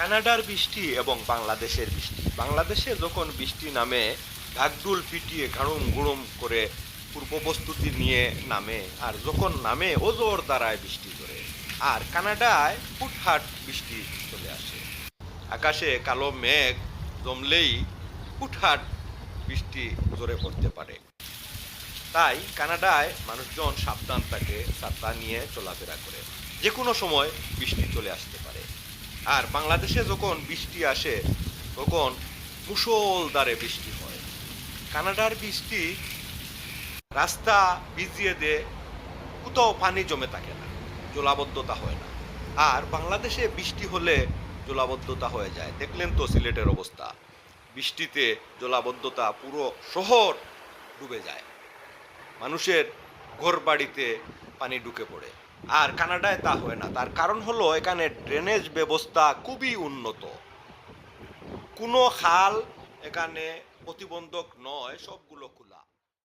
কানাডার বৃষ্টি এবং বাংলাদেশের বৃষ্টি। বাংলাদেশে যখন বৃষ্টি নামে ঢাকডুল পিটিয়ে ঘাড়ুম গুড়ুম করে পূর্ব প্রস্তুতি নিয়ে নামে, আর যখন নামে, ওজোর দ্বারায় বৃষ্টি করে আর কানাডায় ফুটহাট বৃষ্টি চলে আসে। আকাশে কালো মেঘ জমলেই ফুটহাট বৃষ্টি জোরে পড়তে পারে। তাই কানাডায় মানুষজন সাবধান থাকে ছাতা নিয়ে চলাফেরা করে। যে কোনো সময় বৃষ্টি চলে আসতে আর বাংলাদেশে যখন বৃষ্টি আসে, তখন মুষলধারে বৃষ্টি হয়। কানাডার বৃষ্টি রাস্তা ভিজিয়ে দে কোথাও পানি জমে থাকে না, জলাবদ্ধতা হয় না। আর বাংলাদেশে বৃষ্টি হলে জলাবদ্ধতা হয়ে যায়। দেখলেন তো সিলেটের অবস্থা। বৃষ্টিতে জলাবদ্ধতা পুরো শহর ডুবে যায়। মানুষের ঘর বাড়িতে পানি ঢুকে পড়ে। আর কানাডায় তা হয় না। তার কারণ হলো এখানে ড্রেনেজ ব্যবস্থা খুবই উন্নত। কোনো খাল এখানে প্রতিবন্ধক নয়, সবগুলো খোলা।